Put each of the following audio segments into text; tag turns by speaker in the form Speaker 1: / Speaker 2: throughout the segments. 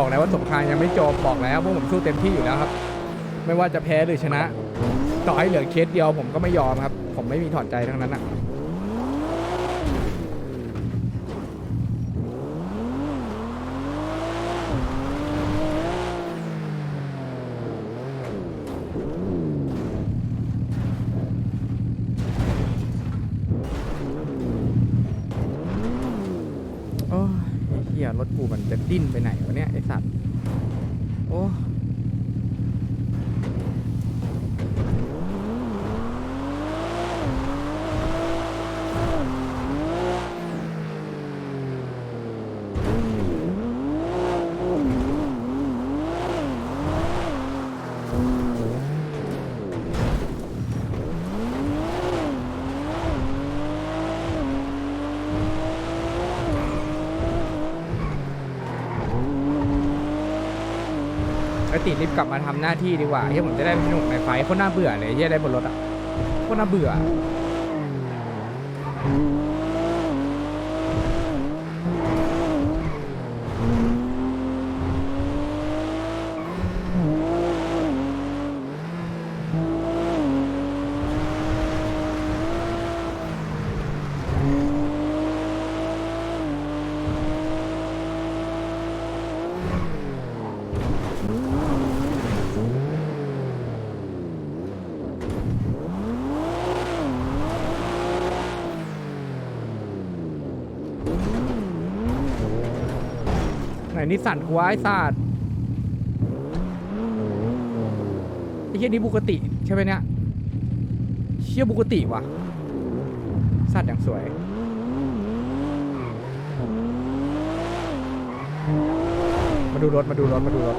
Speaker 1: บอกแล้วว่าสงครามยังไม่จบบอกแล้วพวกผมสู้เต็มที่อยู่แล้วครับ ไม่ว่าจะแพ้หรือชนะ ต่อให้เหลือเคสเดียวผมก็ไม่ยอมครับ ผมไม่มีถอนใจทั้งนั้นอะ โอ้ยไอ้เฮียร ถกูมันจะดิ้นไปไหนวะเนี่ยไอสัตว์ ติรีบกลับมาทำหน้าที่ดีกว่าเฮียผมจะได้สนุกในไฟท์โคนน่าเบื่อเลยเฮียได้บนรถอะโคนน่าเบื่อ นิสสันกูวไอ้สัตร์ไอ้เฮียนี้บุกติใช่ไหมเนี่ยเชี่ยบุกติว่ะสัตว์อย่างสวยมาดูรถมาดูรถมาดูรถ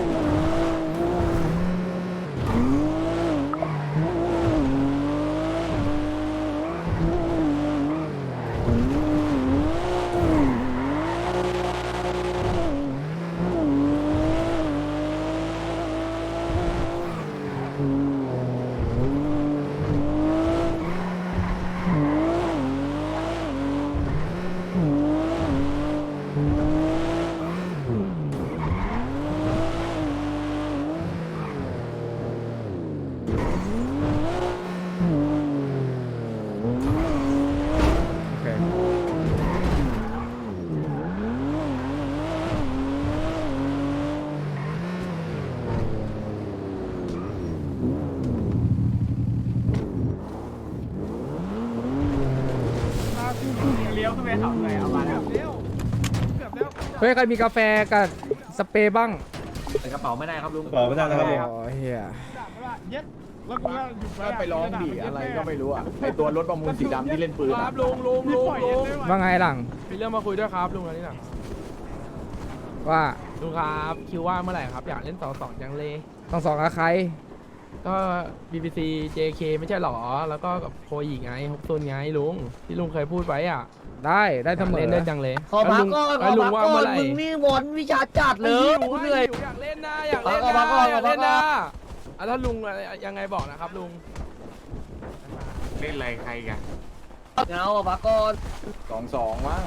Speaker 2: ยวขึ้นไปเขาเลยเอามาแล้ว
Speaker 1: เฮ้ยใครมีกาแฟกับสเปรย์บ้าง
Speaker 2: ใส่กระเป๋าไม่ได้ครับลุง
Speaker 3: เปล่าไม่ได้นะครับผม
Speaker 1: โอ้เฮีย
Speaker 2: ก็ไปร้องดีอะไรก็ไม่รู้อะไอตัวรถประมูลสีดำที่เล่นปืน
Speaker 4: ค
Speaker 2: อะ
Speaker 4: รับลุงลุงลุงลุง
Speaker 1: ว่าไงหลัง
Speaker 4: มีเรื่องมาคุยด้วยครับลุงอันนี้หนัง
Speaker 1: ว่า
Speaker 4: ลุงครับคิวว่างเมื่อไหร่ครับอยากเล่นสองสองจังเลย
Speaker 1: ต้องสองกับใคร
Speaker 4: ก็ BBC JK ไม่ใช่หรอ แล้วก็กับโพยิงไงฮกซุนไงลุงที่ลุงเคยพูดไว้อะ
Speaker 1: ได้ได้เสมอ
Speaker 4: เล่นเล่นจังเลย
Speaker 5: ขอพักก่อนข
Speaker 4: แล้
Speaker 5: อ
Speaker 4: วลุง
Speaker 5: พัก
Speaker 4: ว่า
Speaker 5: ก่อ
Speaker 4: เมื่อนไหร่
Speaker 5: มึงนี่วนวิชาจัดเลย
Speaker 4: หิว
Speaker 5: กู
Speaker 4: อะ
Speaker 5: เหนื่อย
Speaker 4: หิวอยากเล่นนะอยากเล่น
Speaker 5: เอา
Speaker 4: นะ
Speaker 5: เอามาก่อน
Speaker 4: อยากเล่น
Speaker 5: เอามาก่
Speaker 4: นะ
Speaker 5: อน
Speaker 4: อะถ้าลุงอะไรยังไงบอกนะครับลุง
Speaker 2: เล่นอะไรใครกัน
Speaker 5: เงาพักก่อน
Speaker 2: สองสองมั้ง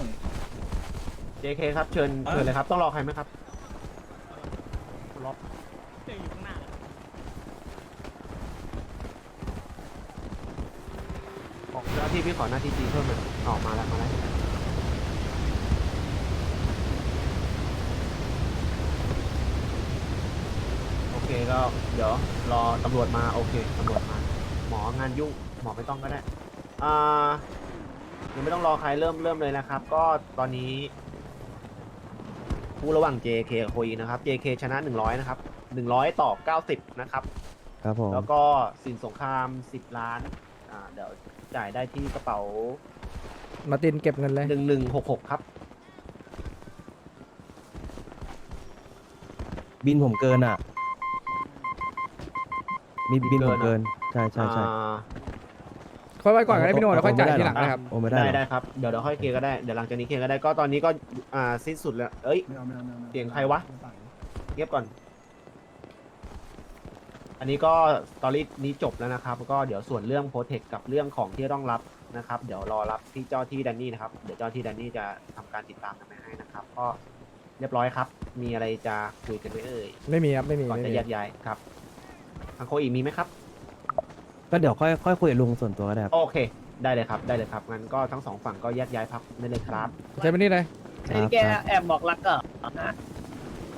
Speaker 3: JK ครับเชิญเชิญเลยครับต้องรอใครไหมครับรอ เจ้าหน้าที่พี่ขอหน้าที่จีเพิ่มหน่อยออกมาแล้วมาแล้วโอเคก็เดี๋ยวรอตำรวจมาโอเคตำรวจมา หมองานยุ่งหมอไม่ต้องก็ได้อ่ายังไม่ต้องรอใครเริ่มเริ่มเลยนะครับ ก็ตอนนี้คู่ระหว่าง JK กับโคอีนะครับ JK ชนะ 100 นะครับ 100 ต่อ 90 นะครับ
Speaker 6: ครับผม
Speaker 3: แล้วก็สินสงคราม 10 ล้าน อ่า เดี๋ยว จ่ายได้ที่กระเป๋า
Speaker 1: มาตินเก็บเงินเลย
Speaker 3: 1166ครับ
Speaker 6: บินผมเกินอะ มีบินผม
Speaker 3: เกิ
Speaker 6: เกิ
Speaker 3: น
Speaker 6: น
Speaker 3: อะ
Speaker 6: ใช่ใช่ใช่
Speaker 3: อ่า
Speaker 1: ค่อยไว้ก่อนก็ได้พี่โน่แล้วค่อยจ่ายทีหลัง
Speaker 6: โอ้
Speaker 1: นะครับ
Speaker 6: โอ้ไม่ได้
Speaker 3: ได้
Speaker 6: หรอ
Speaker 3: ได้ครับ เดี๋ยวเดี๋ยวค่อยเคลียร์ก็ได้ เดี๋ยวหลังจากนี้เคลียร์ก็ได้ ก็ตอนนี้ก็อ่าสิ้นสุดแล้ว เอ้ย เสียงใครวะ เงียบก่อน อันนี้ก็สตอรี่นี้จบแล้วนะครับ ก็เดี๋ยวส่วนเรื่องโปรเทคกับเรื่องของที่ต้องรับนะครับ เดี๋ยวรอรับที่เจ้าที่แดนนี่นะครับ เดี๋ยวเจ้าที่แดนนี่จะทำการติดตามกันไปให้นะครับ ก็เรียบร้อยครับ มีอะไรจะคุยกันไหมเอ่ย
Speaker 1: ไม่มีครับไม่มี
Speaker 3: ก่อน
Speaker 1: ไม่
Speaker 3: จะ
Speaker 1: มี
Speaker 3: แยกย้ายครับ ทางโคอีกมีไหมครับ
Speaker 6: ก็เดี๋ยวค่อยค่อยคุยกับลุงส่วนตัวก็ได้ครับ
Speaker 3: โอเค ได้เลยครับ ได้เลยครับ งั้นก็ทั้งสองฝั่งก็แยกย้ายพักได้เลยครับ
Speaker 1: ใช่ไหมนี่เลย
Speaker 5: ไอ้แกแอบบอกรักเหรอ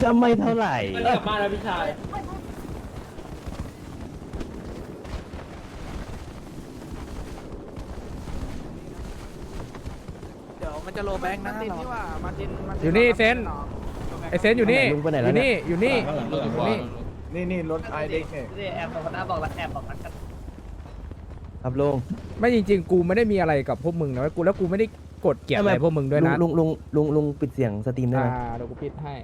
Speaker 6: จะไม่เท่าไหร่
Speaker 5: กลับบ้านแล้วพี่ชาย
Speaker 7: เดี๋ยว จะโลแบงค์นะตินนี่ว่ามาติน
Speaker 1: อยู่นี่เซน ไอเซนอยู่นี่
Speaker 6: ลุงไปไหน
Speaker 1: อ
Speaker 6: แล้ว
Speaker 1: ยู่
Speaker 6: เนี่
Speaker 1: นี่
Speaker 6: ย
Speaker 1: อยู่นี่ อยู่นี่
Speaker 2: นี่นี่รถไอเด็กเนี่ย
Speaker 5: นี่แอบบอกคนหน้าบอกรักแอบบอกรักกัน
Speaker 6: ครับลุง
Speaker 1: ไม่จริงๆ กูไม่ได้มีอะไรกับพวกมึงนะเว้ยกูแล้วกูไม่ได้กดเกลียดอะไรพวกมึงด้วยนะ
Speaker 6: ลุงลุงลุงลุงปิดเสียงสตรีมได้
Speaker 1: อ่า
Speaker 6: ไหม
Speaker 1: เดี๋ยวกูปิดให้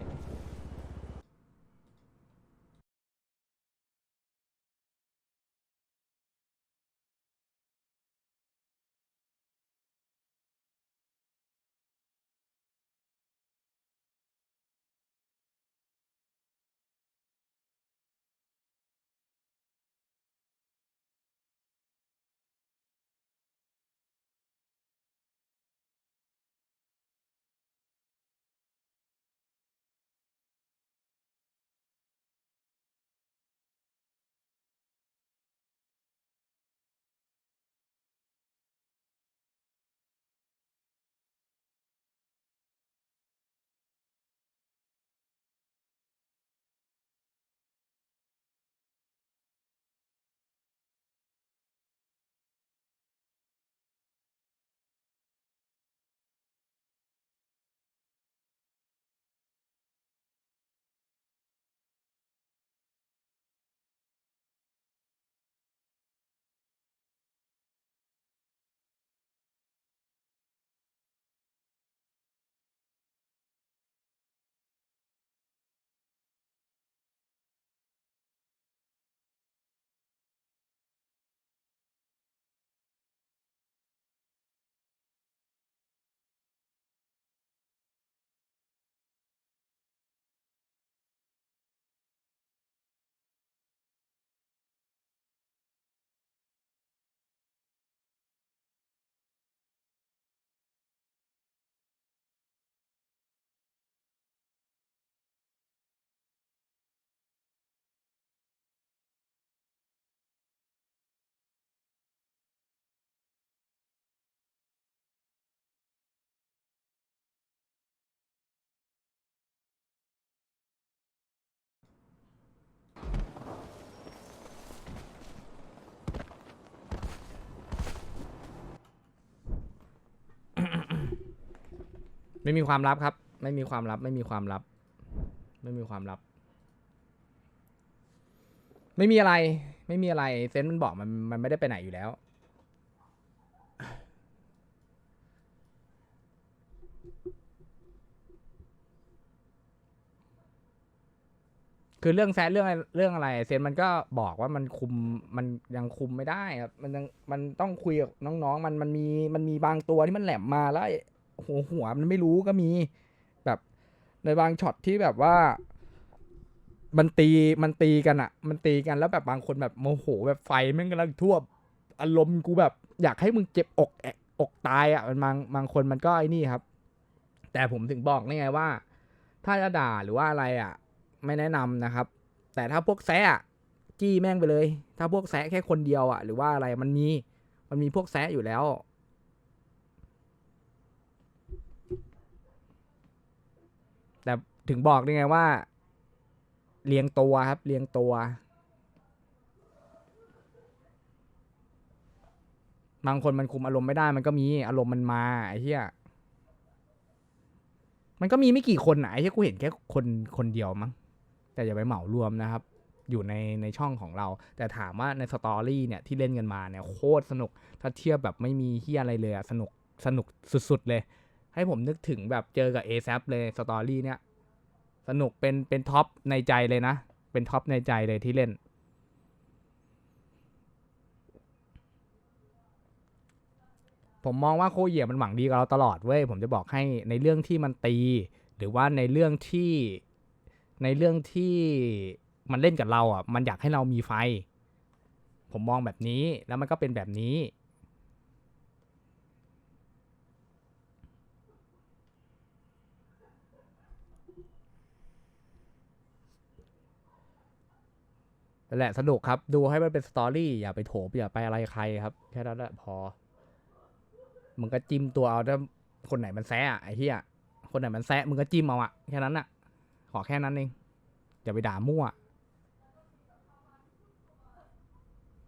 Speaker 1: ไม่มีความลับครับ ไม่มีความลับ ไม่มีความลับ ไม่มีความลับ ไม่มีอะไร ไม่มีอะไร เซนต์มันบอกมันมันไม่ได้ไปไหนอยู่แล้ว คือเรื่องแซดเรื่องอะไรเรื่องอะไร เซนมันก็บอกว่ามันคุมมันยังคุมไม่ได้ครับ มันยังมันต้องคุยกับน้องๆ มันมันมีมันมีบางตัวที่มันแหลมมาแล้ว หัวหัวมันไม่รู้ก็มี แบบในบางช็อตที่แบบว่า มันตีมันตีกันอะมันตีกันแล้วแบบบางคนแบบโมโหแบบไฟแม่งกำลังท่วมอารมณ์กูแบบ อยากให้มึงเจ็บอกแอะอกตายอะมันบางบางคนมันก็ไอ้นี่ครับ แต่ผมถึงบอกนี่ไงว่า ถ้าจะด่าหรือว่าอะไรอะไม่แนะนำนะครับ แต่ถ้าพวกแซะจี้แม่งไปเลย ถ้าพวกแซะแค่คนเดียวอะหรือว่าอะไรมันมีมันมีพวกแซะอยู่แล้ว แต่ ถึงบอกนี่ไงว่าเลี้ยงตัวครับเลี้ยงตัว บางคนมันคุมอารมณ์ไม่ได้ มันก็มีอารมณ์มันมาไอ้เหี้ยมันก็มีไม่กี่คนนะไอ้ที่กูเห็นแค่คนคนเดียวมั้งแต่อย่าไปเหมารวมนะครับ อยู่ในในช่องของเรา แต่ถามว่าในสตอรี่เนี่ยที่เล่นกันมาเนี่ยโคตรสนุก ถ้าเทียบแบบไม่มีเฮียอะไรเลยอะสนุกสนุกสุดๆเลย ให้ผมนึกถึงแบบเจอกับ a อ a p เลยสตอรี่เนี่ย สนุกเป็นเป็นท็อปในใจเลยนะ เป็นท็อปในใจเลยที่เล่น ผมมองว่าโคเยียมันหวังดีกับเราตลอดเว้ยผมจะบอกให้ในเรื่องที่มันตี หรือว่าในเรื่องที่ในเรื่องที่มันเล่นกับเราอะมันอยากให้เรามีไฟ ผมมองแบบนี้แล้วมันก็เป็นแบบนี้ นั่นแหละสนุกครับ ดูให้มันเป็นสตอรี่อย่าไปโถมอย่าไปอะไรใครครับ แค่นั้นแหละพอ มึงก็จิ้มตัวเอาถ้าคนไหนมันแซะอะไอ้เหี้ยคนไหนมันแซะมึงก็จิ้มเอาอะแค่นั้นอะขอแค่นั้นเองอย่าไปด่ามั่ว